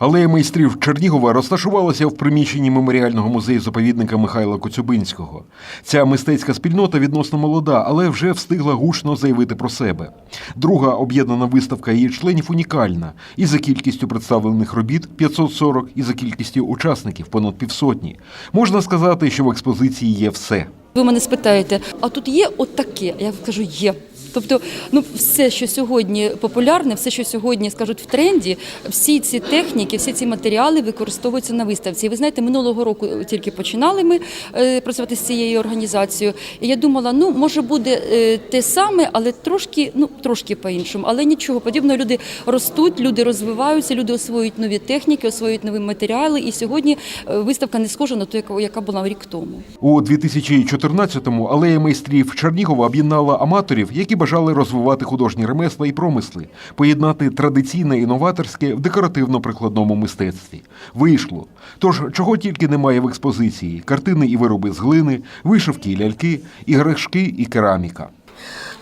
Алея майстрів Чернігова розташувалася в приміщенні меморіального музею заповідника Михайла Коцюбинського. Ця мистецька спільнота відносно молода, але вже встигла гучно заявити про себе. Друга об'єднана виставка її членів унікальна і за кількістю представлених робіт 540, і за кількістю учасників понад півсотні. Можна сказати, що в експозиції є все. Ви мене спитаєте, а тут є отаке? Я кажу, є. Тобто, ну все, що сьогодні популярне, все, що сьогодні скажуть в тренді, всі ці техніки, всі ці матеріали використовуються на виставці. Ви знаєте, минулого року тільки починали ми е, працювати з цією організацією. І я думала, ну може буде е, те саме, але трошки, ну трошки по-іншому. Але нічого подібного. Люди ростуть, люди розвиваються, люди освоюють нові техніки, освоюють нові матеріали. І сьогодні е, виставка не схожа на ту, яка- була рік тому. У 2014-му алея майстрів Чернігова об'єднала аматорів, які бажали розвивати художні ремесла і промисли, поєднати традиційне і новаторське в декоративно-прикладному мистецтві. Вийшло. Тож, чого тільки немає в експозиції: картини і вироби з глини, вишивки і ляльки, іграшки і кераміка.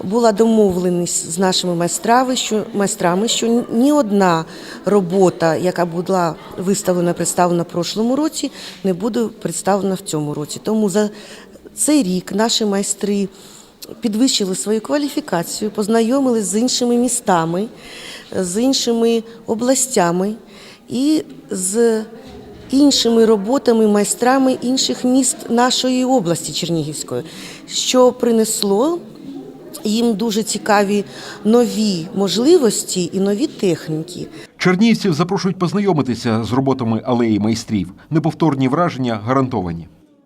Була домовленість з нашими майстрами, що майстрами, що ні одна робота, яка була виставлена, представлена в прошлому році, не буде представлена в цьому році. Тому за цей рік наші майстри підвищили свою кваліфікацію, познайомились з іншими містами, з іншими областями і з іншими роботами, майстрами інших міст нашої області Чернігівської, що принесло їм дуже цікаві нові можливості і нові техніки. Чернігівців запрошують познайомитися з роботами алеї майстрів. Неповторні враження гарантовані.